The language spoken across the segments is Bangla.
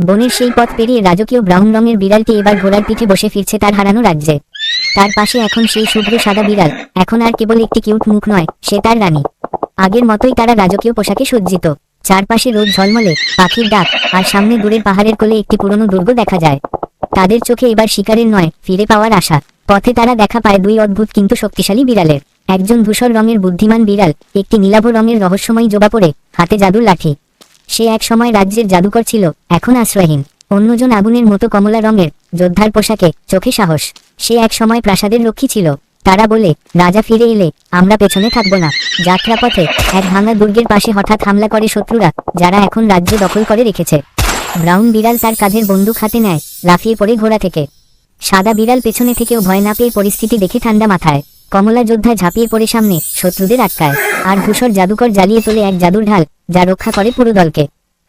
বনের সেই পথ পেরিয়ে রাজকীয় ব্রাউন রঙের বিড়ালটি এবার ঘোড়ার পিঠে বসে ফিরছে তার হারানো রাজ্যে। তার পাশে এখন সেই শুভ্র সাদা বিড়াল। এখন আর কেবল একটি কিউট মুখ নয়, সে তার রানী। আগের মতোই তারা রাজকীয় পোশাকে সজ্জিত। চারপাশে রোদ ঝলমলে, পাখির ডাক, আর সামনে দূরের পাহাড়ের কোলে একটি পুরনো দুর্গ দেখা যায়। তাদের চোখে এবার শিকারের নয়, ফিরে পাওয়ার আশা। পথে তারা দেখা পায় দুই অদ্ভুত কিন্তু শক্তিশালী বিড়ালের। একজন ধূসর রঙের বুদ্ধিমান বিড়াল, একটি নীলাভ রঙের রহস্যময় জোবা পরে, হাতে জাদুর লাঠি। সে এক সময় রাজ্যের জাদুকর ছিল, এখন আশ্রয়হীন। অন্যজন আগুনের মতো কমলা রঙের যোদ্ধার পোশাকে চোখে সাহস। সে এক সময় প্রাসাদের রক্ষী ছিল। তারা বলে, রাজা ফিরে এলে আমরা পেছনে থাকব না। যাত্রাপথে এক ভাঙা দুর্গের পাশে হঠাৎ হামলা করে শত্রুরা, যারা এখন রাজ্য দখল করে রেখেছে। ব্রাউন বিড়াল তার কাঁধের বন্দুক হাতে নেয়, লাফিয়ে পড়ে ঘোড়া থেকে। সাদা বিড়াল পেছনে থেকেও ভয় না পেয়ে পরিস্থিতি দেখে ঠান্ডা মাথায়। কমলা যোদ্ধায় ঝাঁপিয়ে পড়ে সামনে শত্রুদের আটকায়, আর ধূসর জাদুকর জ্বালিয়ে তোলে এক জাদুর ঢাল যা রক্ষা করে পুরো দলকে।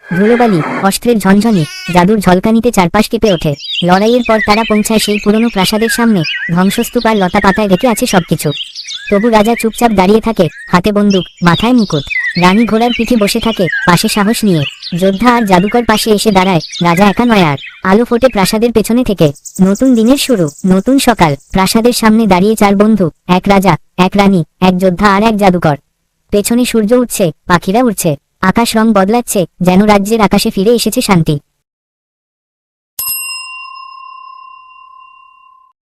ধুলোবালি, অস্ত্রের ঝনঝনে জাদুর ঝলকানিতে চারপাশ কেঁপে ওঠে। লড়াইয়ের পর তারা পৌঁছায় সেই পুরনো প্রাসাদের সামনে, ধ্বংসস্তূপ আর লতা পাতায় রেখে আছে সবকিছু। তবু রাজা চুপচাপ দাঁড়িয়ে থাকে, হাতে বন্দুক, মাথায় মুকুট। রানী ঘোড়ার পিঠে বসে থাকে, পাশে সাহস নিয়ে। যোদ্ধা আর জাদুকর পাশে এসে দাঁড়ায়, রাজা একা নয় আর। আলো ফোটে প্রাসাদের পেছনে থেকে। নতুন দিনের শুরু, নতুন সকাল। প্রাসাদের সামনে দাঁড়িয়ে চার বন্ধু, এক রাজা, এক রানী, এক যোদ্ধা আর এক জাদুকর। পেছনে সূর্য উঠছে, পাখিরা উঠছে আকাশ রং বদলাচ্ছে, যেন রাজ্যের আকাশে ফিরে এসেছে শান্তি।